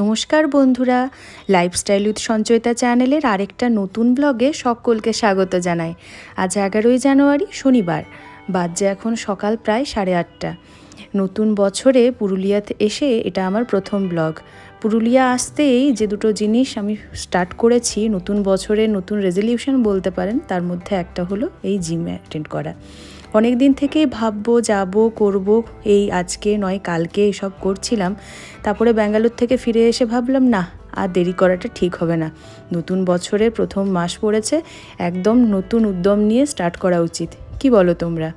নমস্কার বন্ধুরা lifestyle with Sanchayita চ্যানেলের আরেকটা নতুন ব্লগে সকলকে স্বাগত জানাই। আজ এগারোই জানুয়ারি, শনিবার। বাজে এখন সকাল প্রায় সাড়ে আটটা। নতুন বছরে পুরুলিয়াতে এসে এটা আমার প্রথম ব্লগ। পুরুলিয়া আসতেই যে দুটো জিনিস আমি স্টার্ট করেছি, নতুন বছরে নতুন রেজলিউশন বলতে পারেন, তার মধ্যে একটা হলো এই জিম অ্যাটেন্ড করা। অনেক দিন থেকেই ভাববো, যাব, করব, এই আজকে নয়, কালকে এসব করছিলাম। তারপরে ব্যাঙ্গালোর থেকে ফিরে এসে ভাবলাম, না, আর দেরি করাটা ঠিক হবে না। নতুন বছরের প্রথম মাস পড়েছে, একদম নতুন উদ্যম নিয়ে স্টার্ট করা উচিত। কি বলো তোমরা?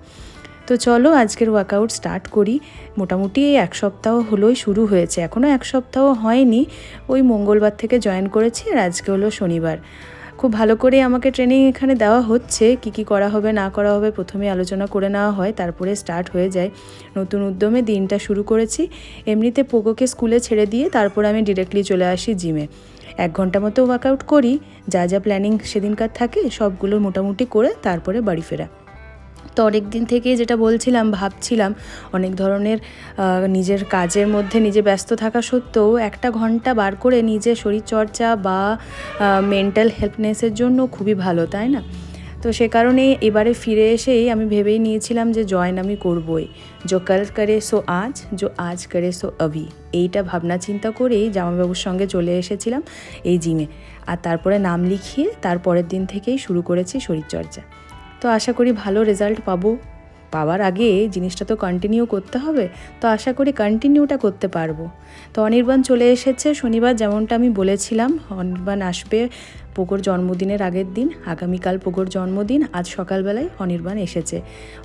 তো চলো, আজকের ওয়ার্কআউট স্টার্ট করি। মোটামুটি এই এক সপ্তাহ হলোই শুরু হয়েছে। এখনও এক সপ্তাহ হয়নি। ওই মঙ্গলবার থেকে জয়েন করেছি আর আজকে হলো শনিবার। খুব ভালো করে আমাকে ট্রেনিং এখানে দেওয়া হচ্ছে, কি কি করা হবে, না করা হবে, প্রথমে আলোচনা করে নেওয়া হয়, তারপরে স্টার্ট হয়ে যায়। নতুন উদ্যমে দিনটা শুরু করেছি। এমনিতে পোকোকে স্কুলে ছেড়ে দিয়ে তারপর আমি ডিরেক্টলি চলে আসি জিমে এক ঘণ্টা মতো ওয়ার্কআউট করি, যা যা প্ল্যানিং সেদিনকার থাকে, সবগুলো মোটামুটি করে তারপরে বাড়ি ফেরা। তো অনেক দিন থেকেই যেটা বলছিলাম, ভাবছিলাম অনেক ধরনের নিজের কাজের মধ্যে নিজে ব্যস্ত থাকা সত্ত্বেও একটা ঘণ্টা বার করে নিজের শরীরচর্চা বা মেন্টাল হেল্পনেসের জন্য খুবই ভালো, তাই না? তো সে কারণে এবারে ফিরে এসেই আমি ভেবেই নিয়েছিলাম যে জয়েন আমি করবই। যো কাল করে সো আজ, যো আজ করে সো অভি। এইটা ভাবনা চিন্তা করেই জামাইবাবুর সঙ্গে চলে এসেছিলাম এই জিমে আর তারপরে নাম লিখিয়ে তারপরের দিন থেকেই শুরু করেছি শরীরচর্চা। তো আশা করি ভালো রেজাল্ট পাবো। পাওয়ার আগে জিনিসটা তো কন্টিনিউ করতে হবে, তো আশা করি কন্টিনিউটা করতে পারব। তো অনির্বাণ চলে এসেছে, শনিবার যেমনটা আমি বলেছিলাম, অনির্বাণ আসবে পোগোর জন্মদিনের আগের দিন, আগামীকাল পোগোর জন্মদিন, আজ সকালবেলায় অনির্বাণ এসেছে।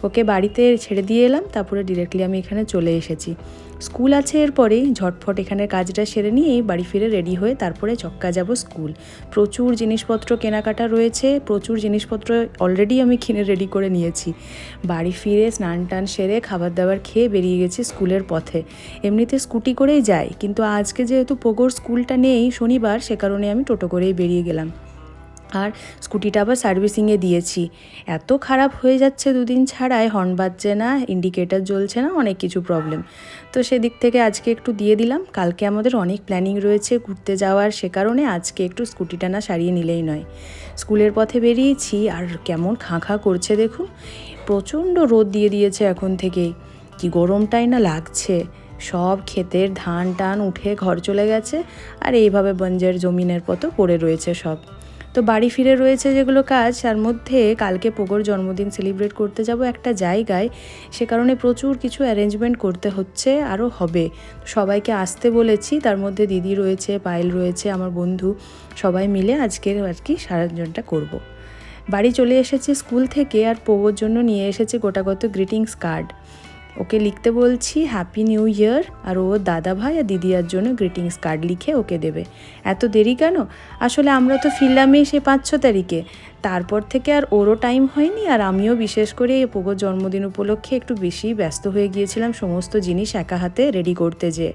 ওকে বাড়িতে ছেড়ে দিয়ে এলাম, তারপরে ডিরেক্টলি আমি এখানে চলে এসেছি। স্কুল আছে এরপরেই ঝটফট এখানে কাজটা সেরে নিয়েই বাড়ি ফিরে রেডি হয়ে তারপরে চক্কা যাব স্কুল। প্রচুর জিনিসপত্র কেনাকাটা রয়েছে, প্রচুর জিনিসপত্র অলরেডি আমি কিনে রেডি করে নিয়েছি। বাড়ি ফিরে স্নান টান সেরে খাবার দাবার খেয়ে বেরিয়ে গেছি স্কুলের পথে। এমনিতে স্কুটি করেই যাই, কিন্তু আজকে যেহেতু পোগোর স্কুলটা নেই শনিবার, সে কারণে আমি টোটো করেই বেরিয়ে গেলাম। আর স্কুটিটা আবার সার্ভিসিংয়ে দিয়েছি। এত খারাপ হয়ে যাচ্ছে দুদিন ছাড়াই, হর্ন বাজছে না ইন্ডিকেটার জ্বলছে না, অনেক কিছু প্রবলেম তো সেদিক থেকে আজকে একটু দিয়ে দিলাম। কালকে আমাদের অনেক প্ল্যানিং রয়েছে ঘুরতে যাওয়ার, সে কারণে আজকে একটু স্কুটিটা না সারিয়ে নিলেই নয়। স্কুলের পথে বেরিয়েছি আর কেমন খাঁ খাঁ করছে দেখুন। প্রচণ্ড রোদ দিয়ে দিয়েছে এখন থেকেই। কি গরমটাই না লাগছে। সব ক্ষেতের ধান টান উঠে ঘর চলে গেছে। আর এইভাবে বঞ্জের জমিনের পতো পড়ে রয়েছে সব। তো বাড়ি ফিরে রয়েছে যেগুলো কাজ, তার মধ্যে কালকে পোগোর জন্মদিন সেলিব্রেট করতে যাব একটা জায়গায়। সে কারণে প্রচুর কিছু অ্যারেঞ্জমেন্ট করতে হচ্ছে, আরও হবে। সবাইকে আসতে বলেছি, তার মধ্যে দিদি রয়েছে, পায়েল রয়েছে, আমার বন্ধু। সবাই মিলে আজকের আর কি সারাজনটা করব। বাড়ি চলে এসেছে স্কুল থেকে আর পোগোর জন্য নিয়ে এসেছে গোটাগত গ্রিটিংস কার্ড ওকে লিখতে বলছি হ্যাপি নিউ ইয়ার আর ও দাদা ভাই আর দিদিয়ার জন্য গ্রিটিংস কার্ড লিখে ওকে দেবে। এত দেরি কেন? আসলে আমরা তো ফিরলামই সে পাঁচ ছ তারিখে। তারপর থেকে আর ওরও টাইম হয়নি আর আমিও বিশেষ করে পোগোর জন্মদিন উপলক্ষে একটু বেশি ব্যস্ত হয়ে গিয়েছিলাম, সমস্ত জিনিস একা হাতে রেডি করতে যে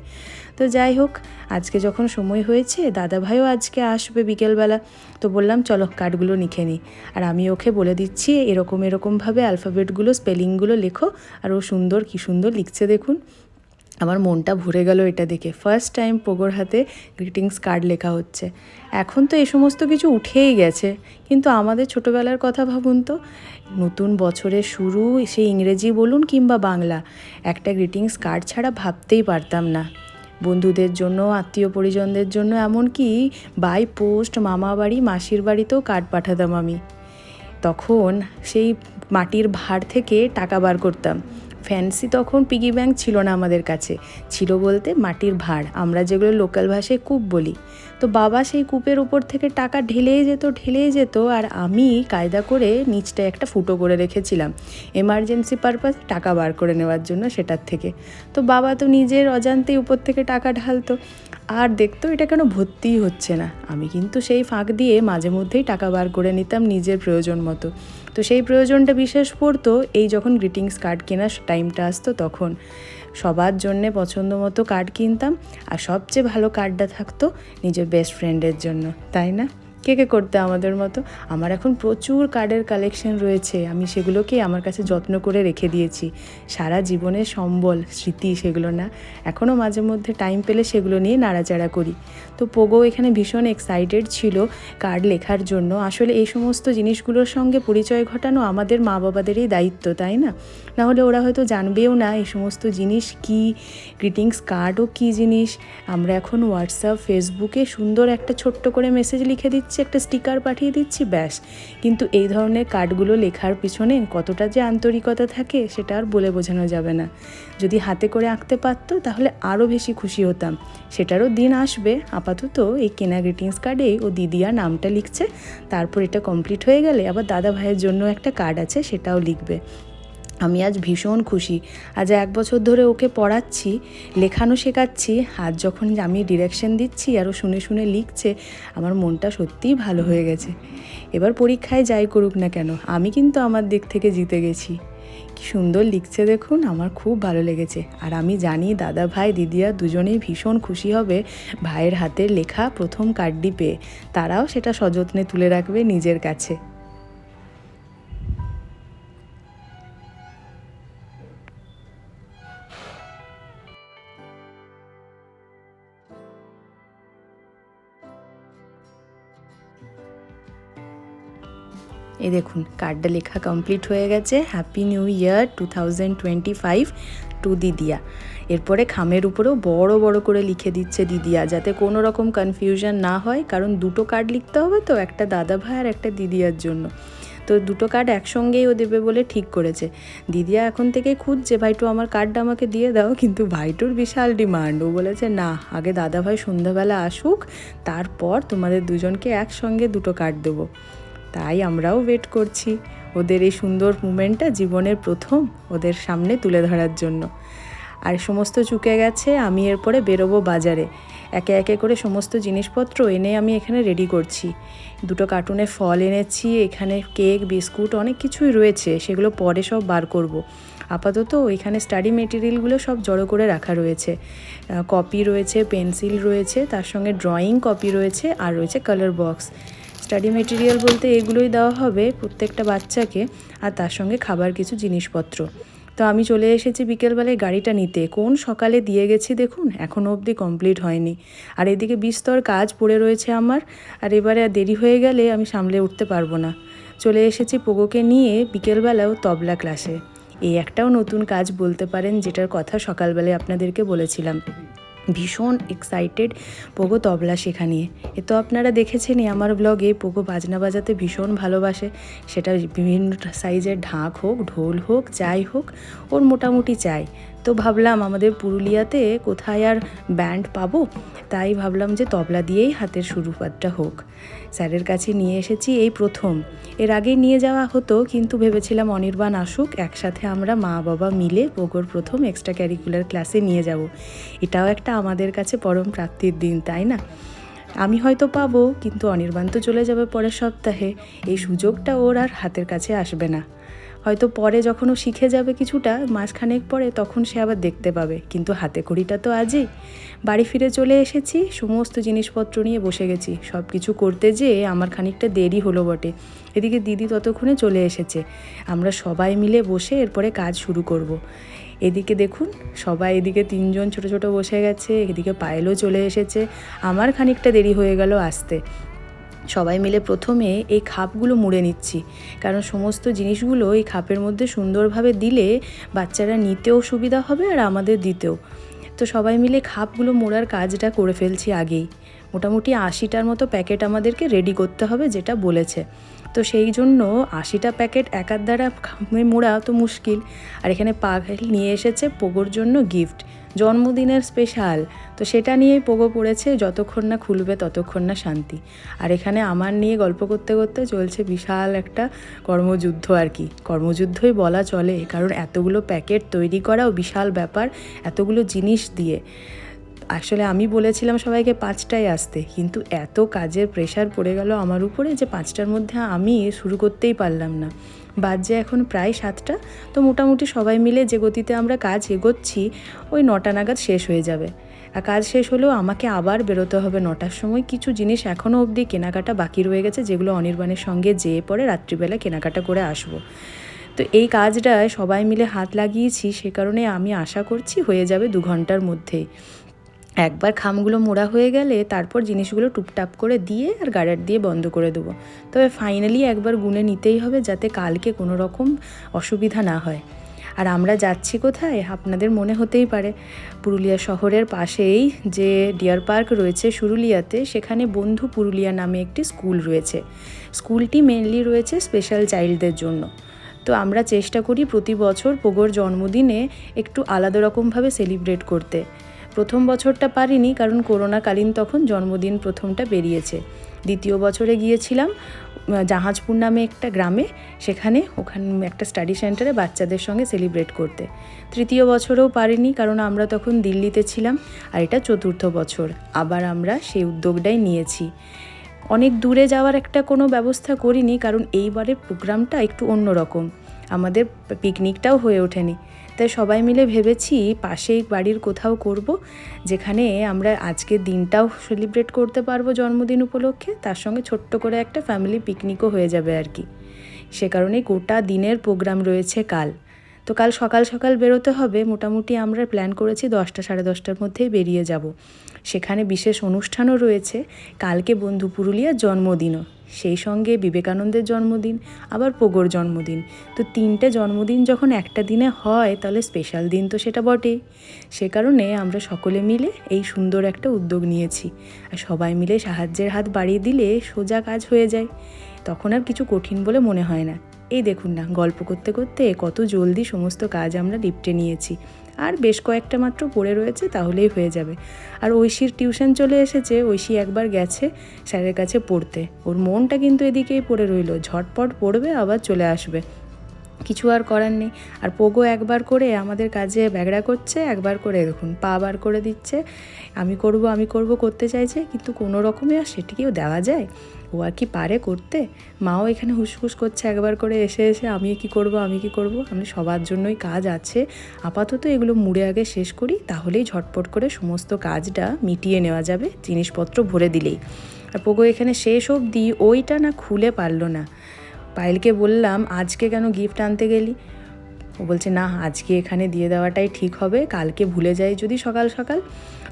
তো যাই হোক, আজকে যখন সময় হয়েছে দাদা ভাইও আজকে আসবে বিকেলবেলা। তো বললাম, চলো কার্ডগুলো লিখে নিই। আর আমি ওকে বলে দিচ্ছি, এরকম এরকমভাবে অ্যালফাবেটগুলো স্পেলিংগুলো লেখো, আর ও সুন্দর, কী সুন্দর লিখছে দেখুন। আমার মনটা ভরে গেল এটা দেখে। ফার্স্ট টাইম পোগোর হাতে গ্রিটিংস কার্ড লেখা হচ্ছে। এখন তো এ সমস্ত কিছু উঠেই গেছে। কিন্তু আমাদের ছোটোবেলার কথা ভাবুন তো, নতুন বছরের শুরু সে ইংরেজি বলুন কিংবা বাংলা, একটা গ্রিটিংস কার্ড ছাড়া ভাবতেই পারতাম না। বন্ধুদের জন্য, আত্মীয় পরিজনদের জন্য, এমনকি বাই পোস্ট, মামা বাড়ি, মাসির বাড়িতেও কার্ড পাঠাতাম আমি। তখন সেই মাটির ভাড় থেকে টাকা বার করতাম। ফ্যান্সি তখন পিগি ব্যাংক ছিল না আমাদের কাছে। ছিল বলতে মাটির ভাড়। আমরা যেগুলো লোকাল ভাষায় কূপ বলি। তো বাবা সেই কূপের উপর থেকে টাকা ঢেলেই যেত ঢেলেই যেত আর আমি কায়দা করে নিচটা একটা ফুটো করে রেখেছিলাম। এমার্জেন্সি পারপাস টাকা বার করে নেওয়ার জন্য সেটার থেকে। তো বাবা তো নিজের অজান্তেই উপর থেকে টাকা ঢালতো। আর দেখতো এটা কেন ভর্তিই হচ্ছে না। আমি কিন্তু সেই ফাঁক দিয়ে মাঝে মধ্যেই টাকা বার করে নিতাম নিজের প্রয়োজন মতো। তো সেই প্রয়োজনটা বিশেষ পড়তো, এই যখন গ্রিটিংস কার্ড কেনার টাইমটা আসতো তখন। সবার জন্যে পছন্দ মতো কার্ড কিনতাম, আর সবচেয়ে ভালো কার্ডটা থাকতো নিজের বেস্ট ফ্রেন্ডের জন্য, তাই না? কে কে করতে আমাদের মতো? আমার এখন প্রচুর কার্ডের কালেকশন রয়েছে, আমি সেগুলোকে আমার কাছে যত্ন করে রেখে দিয়েছি। সারা জীবনের সম্বল, স্মৃতি সেগুলো না। এখনও মাঝে মধ্যে টাইম পেলে সেগুলো নিয়ে নাড়াচাড়া করি। তো পোগো এখানে ভীষণ এক্সাইটেড ছিল কার্ড লেখার জন্য। আসলে এই সমস্ত জিনিসগুলোর সঙ্গে পরিচয় ঘটানো আমাদের মা বাবাদেরই দায়িত্ব, তাই না? নাহলে ওরা হয়তো জানবেও না এই সমস্ত জিনিস কি গ্রিটিংস কার্ডও কী জিনিস। আমরা এখন হোয়াটসঅ্যাপ ফেসবুকে সুন্দর একটা ছোট্ট করে মেসেজ লিখে দিচ্ছি, একটা স্টিকার পাঠিয়ে দিচ্ছি, ব্যাস। কিন্তু এই ধরনের কার্ডগুলো লেখার পিছনে কতটা যে আন্তরিকতা থাকে সেটা আর বলে বোঝানো যাবে না। যদি হাতে করে আঁকতে পারতো তাহলে আরও বেশি খুশি হতাম। সেটারও দিন আসবে আপাতত এই কেনা গ্রিটিংস কার্ডেই ও দিদিয়া নামটা লিখছে। তারপর এটা কমপ্লিট হয়ে গেলে আবার দাদা ভাইয়ের জন্য একটা কার্ড আছে, সেটাও লিখবে। আমি আজ ভীষণ খুশি। আজ এক বছর ধরে ওকে পড়াচ্ছি, লেখানো শেখাচ্ছি, আজ যখন আমি ডিরেকশন দিচ্ছি আরও শুনে শুনে লিখছে, আমার মনটা সত্যিই ভালো হয়ে গেছে। এবার পরীক্ষায় যাই করুক না কেন, আমি কিন্তু আমার দিক থেকে জিতে গেছি। কি সুন্দর লিখছে দেখুন, আমার খুব ভালো লেগেছে। আর আমি জানি দাদা ভাই দিদিয়া দুজনেই ভীষণ খুশি হবে ভাইয়ের হাতের লেখা প্রথম কার্ডটি পেয়ে। তারাও সেটা সযত্নে তুলে রাখবে নিজের কাছে। এই দেখুন কার্ডটা লেখা কমপ্লিট হয়ে গেছে। Happy new year two thousand twenty five to দিদিয়া এরপরে খামের উপরেও বড় বড় করে লিখে দিচ্ছে দিদিয়া যাতে কোনো রকম কনফিউশন না হয়, কারণ দুটো কার্ড লিখতে হবে তো, একটা দাদা ভাই আর একটা দিদিয়ার জন্য। তো দুটো কার্ড একসঙ্গেই ও দেবে বলে ঠিক করেছে। দিদিয়া এখন থেকে খুঁজছে, ভাইটু, আমার কার্ডটা আমাকে দিয়ে দাও। কিন্তু ভাইটুর বিশাল ডিমান্ড ও বলেছে, না, আগে দাদা ভাই সন্ধ্যাবেলা আসুক, তারপর তোমাদের দুজনকে একসঙ্গে দুটো কার্ড দেবো। তাই আমরাও ওয়েট করছি। ওদের এই সুন্দর মুমেন্টটা জীবনের প্রথম ওদের সামনে তুলে ধরার জন্য। আর সমস্ত চুকে গেছে, আমি এরপরে বেরোবো বাজারে। একে একে করে সমস্ত জিনিসপত্র এনে আমি এখানে রেডি করছি। দুটো কার্টুনে ফল এনেছি, এখানে কেক বিস্কুট অনেক কিছুই রয়েছে, সেগুলো পরে সব বার করব। আপাতত এখানে স্টাডি মেটেরিয়ালগুলো সব জড়ো করে রাখা রয়েছে। কপি রয়েছে পেন্সিল রয়েছে, তার সঙ্গে ড্রয়িং কপি রয়েছে, আর রয়েছে কালার বক্স স্টাডি মেটেরিয়াল বলতে এগুলোই দেওয়া হবে প্রত্যেকটা বাচ্চাকে আর তার সঙ্গে খাবার কিছু জিনিসপত্র। তো আমি চলে এসেছি বিকেলবেলায় গাড়িটা নিতে। কোন সকালে দিয়ে গেছি দেখুন এখনও অবধি কমপ্লিট হয়নি। আর এদিকে বিস্তর কাজ পড়ে রয়েছে আমার। আর এবারে আর দেরি হয়ে গেলে আমি সামলে উঠতে পারব না। চলে এসেছি পোগোকে নিয়ে বিকেলবেলাও তবলা ক্লাসে এই একটাও নতুন কাজ বলতে পারেন যেটার কথা সকালবেলায় আপনাদেরকে বলেছিলাম। ভীষণ এক্সাইটেড পোগো তবলা শেখা নিয়ে এ তো আপনারা দেখেছেনই, আমার ব্লগে পোগো বাজনা বাজাতে ভীষণ ভালোবাসে। সেটা বিভিন্ন সাইজের ঢাক হোক, ঢোল হোক, যাই হোক, ওর মোটামুটি চাই। তো ভাবলাম আমাদের পুরুলিয়াতে কোথায় আর ব্যান্ড পাবো? তাই ভাবলাম যে তবলা দিয়েই হাতের শুরুপাতটা হোক। স্যারের কাছে নিয়ে এসেছি এই প্রথম। এর আগে নিয়ে যাওয়া হতো, কিন্তু ভেবেছিলাম অনির্বাণ আসুক, একসাথে আমরা মা বাবা মিলে পোগোর প্রথম এক্সট্রা ক্যারিকুলার ক্লাসে নিয়ে যাব। এটাও একটা আমাদের কাছে পরম প্রাপ্তির দিন, তাই না? আমি হয়তো পাবো, কিন্তু অনির্বাণ তো চলে যাবে পরের সপ্তাহে। এই সুযোগটা ওর আর হাতের কাছে আসবে না। হয়তো পরে যখন ও শিখে যাবে কিছুটা, মাসখানেক পরে তখন সে আবার দেখতে পাবে। কিন্তু হাতে খড়িটা তো আজই। বাড়ি ফিরে চলে এসেছি, সমস্ত জিনিসপত্র নিয়ে বসে গেছি। সব কিছু করতে যেয়ে আমার খানিকটা দেরি হলো বটে। এদিকে দিদি ততক্ষণে চলে এসেছে। আমরা সবাই মিলে বসে এরপরে কাজ শুরু করব। এদিকে দেখুন, সবাই এদিকে তিনজন ছোট ছোট বসে গেছে, এদিকে পায়েলও চলে এসেছে। আমার খানিকটা দেরি হয়ে গেল আসতে। সবাই মিলে প্রথমে এই খাপগুলো মুড়ে নিচ্ছি, কারণ সমস্ত জিনিসগুলো এই খাপের মধ্যে সুন্দরভাবে দিলে বাচ্চারা নিতেও সুবিধা হবে আর আমাদের দিতেও। তো সবাই মিলে খাপগুলো মোড়ার কাজটা করে ফেলছি আগেই। মোটামুটি আশিটার মতো প্যাকেট আমাদেরকে রেডি করতে হবে যেটা বলেছে। তো সেই জন্য আশিটা প্যাকেট একার দ্বারা মোড়া তো মুশকিল। আর এখানে পাঘেল নিয়ে এসেছে পোগোর জন্য গিফট। জন্মদিনের স্পেশাল তো সেটা নিয়েই পোগো পড়েছে, যতক্ষণ না খুলবে ততক্ষণ না শান্তি। আর এখানে আমার নিয়ে গল্প করতে করতে চলছে বিশাল একটা কর্মযুদ্ধ আর কি। কর্মযুদ্ধই বলা চলে, কারণ এতগুলো প্যাকেট তৈরি করাও বিশাল ব্যাপার, এতগুলো জিনিস দিয়ে। আসলে আমি বলেছিলাম সবাইকে পাঁচটায় আসতে, কিন্তু এত কাজের প্রেশার পড়ে গেল আমার উপরে যে পাঁচটার মধ্যে আমি শুরু করতেই পারলাম না। বাজে এখন প্রায় সাতটা, তো মোটামুটি সবাই মিলে যে গতিতে আমরা কাজ এগোচ্ছি, ওই নটা নাগাদ শেষ হয়ে যাবে। আর কাজ শেষ হলেও আমাকে আবার বেরোতে হবে নটার সময়। কিছু জিনিস এখনও অবধি কেনাকাটা বাকি রয়ে গেছে, যেগুলো অনির্বাণের সঙ্গে যেয়ে পরে রাত্রিবেলা কেনাকাটা করে আসব। তো এই কাজটায় সবাই মিলে হাত লাগিয়েছি, সে কারণে আমি আশা করছি হয়ে যাবে দু ঘণ্টার মধ্যেই। একবার খামগুলো মোড়া হয়ে গেলে তারপর জিনিসগুলো টুপটাপ করে দিয়ে আর গার্ডার দিয়ে বন্ধ করে দেবো। তবে ফাইনালি একবার গুনে নিতেই হবে যাতে কালকে কোনো রকম অসুবিধা না হয়। আর আমরা যাচ্ছি কোথায়? আপনাদের মনে হতেই পারে। পুরুলিয়া শহরের পাশেই যে ডিয়ার পার্ক রয়েছে সুরুলিয়াতে, সেখানে বন্ধু পুরুলিয়া নামে একটি স্কুল রয়েছে। স্কুলটি মেনলি রয়েছে স্পেশাল চাইল্ডদের জন্য। তো আমরা চেষ্টা করি প্রতি বছর পোগোর জন্মদিনে একটু আলাদা রকমভাবে সেলিব্রেট করতে। প্রথম বছরটা পারিনি কারণ করোনাকালীন তখন জন্মদিন প্রথমটা বেরিয়েছে। দ্বিতীয় বছরে গিয়েছিলাম জাহাজপুর নামে একটা গ্রামে, সেখানে ওখান একটা স্টাডি সেন্টারে বাচ্চাদের সঙ্গে সেলিব্রেট করতে। তৃতীয় বছরেও পারিনি কারণ আমরা তখন দিল্লিতে ছিলাম আর এটা চতুর্থ বছর, আবার আমরা সেই উদ্যোগটাই নিয়েছি। অনেক দূরে যাওয়ার একটা কোনো ব্যবস্থা করিনি কারণ এইবারের প্রোগ্রামটা একটু অন্যরকম। আমাদের পিকনিকটাও হয়ে ওঠেনি। তাই সবাই মিলে ভেবেছি পাশেই বাড়ির কোথাও করব, যেখানে আমরা আজকে দিনটাও সেলিব্রেট করতে পারব জন্মদিন উপলক্ষে। তার সঙ্গে ছোট্ট করে একটা ফ্যামিলি পিকনিকও হয়ে যাবে আর কি। সে কারণেই গোটা দিনের প্রোগ্রাম রয়েছে কাল। তো কাল সকাল সকাল বেরোতে হবে। মোটামুটি আমরা প্ল্যান করেছি দশটা সাড়ে দশটার মধ্যেই বেরিয়ে যাব। সেখানে বিশেষ অনুষ্ঠানও রয়েছে। কালকে বন্ধু পুরুলিয়ার জন্মদিনও। সেই সঙ্গে বিবেকানন্দের জন্মদিন, আবার পোগোর জন্মদিন। তো তিনটে জন্মদিন যখন একটা দিনে হয়, তাহলে স্পেশাল দিন তো সেটা বটেই। সে কারণে আমরা সকলে মিলে এই সুন্দর একটা উদ্যোগ নিয়েছি। আর সবাই মিলে সাহায্যের হাত বাড়িয়ে দিলে সোজা কাজ হয়ে যায়। তখন আর কিছু কঠিন বলে মনে হয় না। এই দেখুন না, গল্প করতে করতে কত জলদি সমস্ত কাজ আমরা লিপটে নিয়েছি। আর বেশ কয়েকটা মাত্র পড়ে রয়েছে, তাহলেই হয়ে যাবে। আর ঐশীর টিউশন চলে এসেছে, ঐশী একবার গেছে স্যারের কাছে পড়তে। ওর মনটা কিন্তু এদিকেই পড়ে রইল, ঝটপট পড়বে, আবার চলে আসবে। কিছু আর করার নেই। আর পোগো একবার করে আমাদের কাজে ব্যাগড়া করছে, একবার করে দেখুন, পা বার করে দিচ্ছে। আমি করব আমি করব, করতে চাইছে, কিন্তু কোনো রকমে আর সেটিকেও দেওয়া যায়? ও আর কি পারে করতে? মাও এখানে হুসফুস করছে একবার করে, এসে এসে আমি কি করব, আমি কি করব? আমি সবার জন্যই কাজ আছে। আপাতত এগুলো মুড়ে আগে শেষ করি, তাহলেই ঝটপট করে সমস্ত কাজটা মিটিয়ে নেওয়া যাবে, জিনিসপত্র ভরে দিলেই। আর পোগো এখানে শেষ অবধি ওইটা না খুলে পারল না। পায়েলকে বললাম, আজকে কেন গিফট আনতে গেলি? ও বলছে, না, আজকে এখানে দিয়ে দেওয়াটাই ঠিক হবে, কালকে ভুলে যাই যদি সকাল সকাল।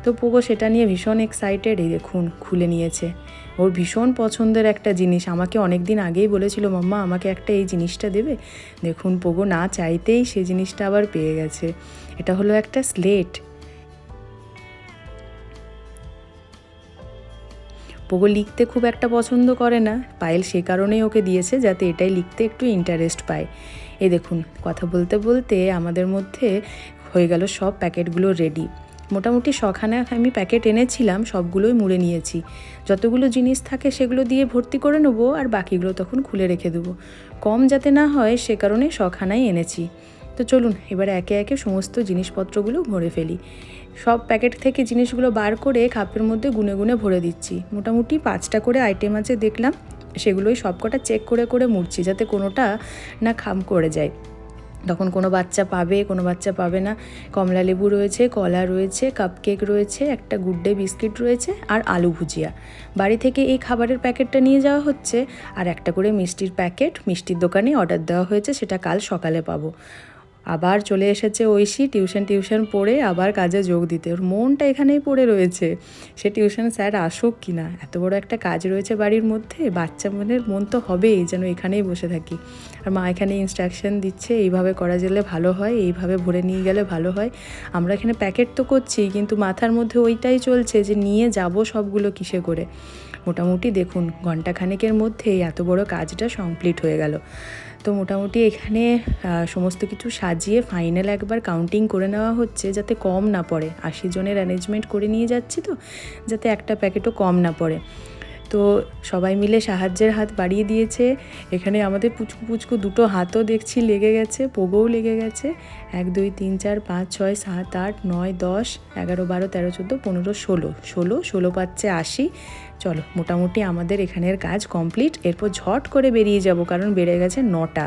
তো পোগো সেটা নিয়ে ভীষণ এক্সাইটেড এই দেখুন, খুলে নিয়েছে। ওর ভীষণ পছন্দের একটা জিনিস, আমাকে অনেক দিন আগেই বলেছিল, মাম্মা, আমাকে একটা এই জিনিসটা দেবে? দেখুন, পোগো না চাইতেই সে জিনিসটা আবার পেয়ে গেছে। এটা হলো একটা স্লেট পোগো লিখতে খুব একটা পছন্দ করে না। পায়েল সে কারণেই ওকে দিয়েছে যাতে এটাই লিখতে একটু ইন্টারেস্ট পায়। এ দেখুন, কথা বলতে বলতে আমাদের মধ্যে হয়ে গেল সব প্যাকেটগুলো রেডি মোটামুটি সখানে আমি প্যাকেট এনেছিলাম, সবগুলোই মুড়ে নিয়েছি। যতগুলো জিনিস থাকে সেগুলো দিয়ে ভর্তি করে নেব আর বাকিগুলো তখন খুলে রেখে দেবো। কম যাতে না হয় সে কারণে সখানাই এনেছি। তো চলুন, এবার একে একে সমস্ত জিনিসপত্রগুলো ভরে ফেলি। সব প্যাকেট থেকে জিনিসগুলো বার করে খাপের মধ্যে গুনে গুনে ভরে দিচ্ছি। মোটামুটি পাঁচটা করে আইটেম আছে দেখলাম। সেগুলোই সবকটা চেক করে করে মুড়ছি যাতে কোনোটা না খাম করে যায়। তখন কোনো বাচ্চা পাবে, কোনো বাচ্চা পাবে না। কমলা লেবু রয়েছে, কলা রয়েছে কাপকেক রয়েছে, একটা গুড ডে বিস্কিট রয়েছে আর আলু ভুজিয়া। বাড়ি থেকে এই খাবারের প্যাকেটটা নিয়ে যাওয়া হচ্ছে। আর একটা করে মিষ্টির প্যাকেট মিষ্টির দোকানে অর্ডার দেওয়া হয়েছে, সেটা কাল সকালে পাবো। আবার চলে এসেছে ঐশী, টিউশন টিউশন পড়ে আবার কাজে যোগ দিতে। ওর মনটা এখানেই পড়ে রয়েছে। সে টিউশন স্যার আসুক কি না? এত বড় একটা কাজ রয়েছে বাড়ির মধ্যে। বাচ্চা মনের মন তো হবেই যেন এখানেই বসে থাকি। আর মা এখানে ইনস্ট্রাকশন দিচ্ছে, এইভাবে করা গেলে ভালো হয়, এইভাবে ভরে নিয়ে গেলে ভালো হয়। আমরা এখানে প্যাকেট তো করছি, কিন্তু মাথার মধ্যে ওইটাই চলছে যে নিয়ে যাব সবগুলো কিসে করে। মোটামুটি দেখুন, ঘন্টাখানেকের মধ্যেই এত বড় কাজটা কমপ্লিট হয়ে গেল। তো মোটামুটি এখানে সমস্ত কিছু সাজিয়ে ফাইনাল একবার কাউন্টিং করে নেওয়া হচ্ছে যাতে কম না পড়ে। আশি জনের অ্যারেঞ্জমেন্ট করে নিয়ে যাচ্ছি তো, যাতে একটা প্যাকেটও কম না পড়ে। তো সবাই মিলে সাহায্যের হাত বাড়িয়ে দিয়েছে। এখানে আমাদের পুচকু পুচকু দুটো হাতও দেখছি লেগে গেছে, পোগোও লেগে গেছে। এক, দুই, তিন, চার, পাঁচ, ছয়, সাত, আট, নয়, দশ, এগারো, বারো, তেরো, চোদ্দ, পনেরো, ষোলো ষোলো ষোলো পাচ্ছে আশি। চলো, মোটামুটি আমাদের এখানের কাজ কমপ্লিট। এরপর ঝট করে বেরিয়ে যাব কারণ বেড়ে গেছে নটা।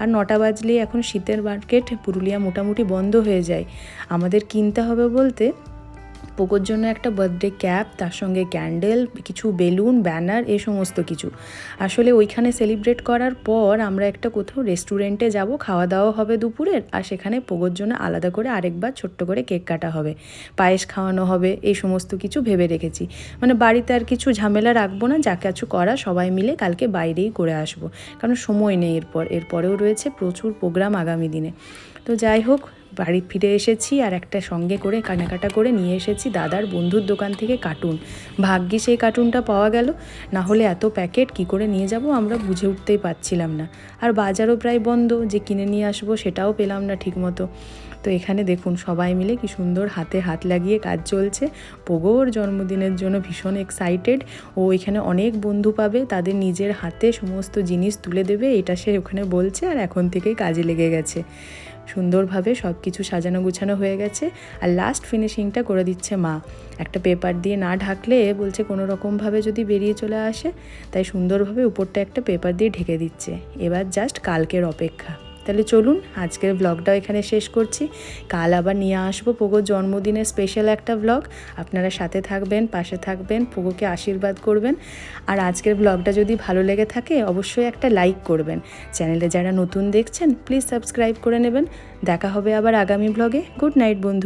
আর নটা বাজলে এখন শীতের মার্কেট, পুরুলিয়া মোটামুটি বন্ধ হয়ে যায়। আমাদের কিনতে হবে বলতে পোকোর জন্য একটা বার্থডে ক্যাপ তার সঙ্গে ক্যান্ডেল কিছু বেলুন ব্যানার এ সমস্ত কিছু। আসলে ওইখানে সেলিব্রেট করার পর আমরা একটা কোথাও রেস্টুরেন্টে যাব খাওয়া দাওয়া হবে দুপুরের, আর সেখানে পোকোর জন্য আলাদা করে আরেকবার ছোট্ট করে কেক কাটা হবে। পায়েস খাওয়ানো হবে, এই সমস্ত কিছু ভেবে রেখেছি। মানে বাড়িতে আর কিছু ঝামেলা রাখব না, যা কিছু করা সবাই মিলে কালকে বাইরেই করে আসব। কারণ সময় নেই এরপর, এরপরেও রয়েছে প্রচুর প্রোগ্রাম আগামী দিনে। তো যাই হোক, বাড়ি ফিরে এসেছি আর একটা সঙ্গে করে কেনাকাটা করে নিয়ে এসেছি দাদার বন্ধুর দোকান থেকে কার্টুন। ভাগ্যে সেই কার্টুনটা পাওয়া গেল। না হলে এত প্যাকেট কি করে নিয়ে যাব আমরা বুঝে উঠতেই পারছিলাম না। আর বাজারও প্রায় বন্ধ, যে কিনে নিয়ে আসব সেটাও পেলাম না ঠিকমতো। তো এখানে দেখুন সবাই মিলে কি সুন্দর হাতে হাত লাগিয়ে কাজ চলছে। পোগোর জন্মদিনের জন্য ভীষণ এক্সাইটেড ও এখানে অনেক বন্ধু পাবে, তাদের নিজের হাতে সমস্ত জিনিস তুলে দেবে, এটা সে ওখানে বলছে আর এখন থেকেই কাজে লেগে গেছে। সুন্দরভাবে সব কিছু সাজানো গুছানো হয়ে গেছে আর লাস্ট ফিনিশিংটা করে দিচ্ছে মা। একটা পেপার দিয়ে না ঢাকলে বলছে কোনো রকমভাবে যদি বেরিয়ে চলে আসে, তাই সুন্দরভাবে উপরটা একটা পেপার দিয়ে ঢেকে দিচ্ছে। এবার জাস্ট কালকের অপেক্ষা। তাহলে চলুন, আজকের ব্লগটাও এখানে শেষ করছি। কাল আবার নিয়ে আসব পোগোর জন্মদিনের স্পেশাল একটা ব্লগ আপনারা সাথে থাকবেন, পাশে থাকবেন, পোগোকে আশীর্বাদ করবেন। আর আজকের ব্লগটা যদি ভালো লেগে থাকে, অবশ্যই একটা লাইক করবেন। চ্যানেলে যারা নতুন দেখছেন প্লিজ সাবস্ক্রাইব করে নেবেন। দেখা হবে আবার আগামী ব্লগে গুড নাইট বন্ধু।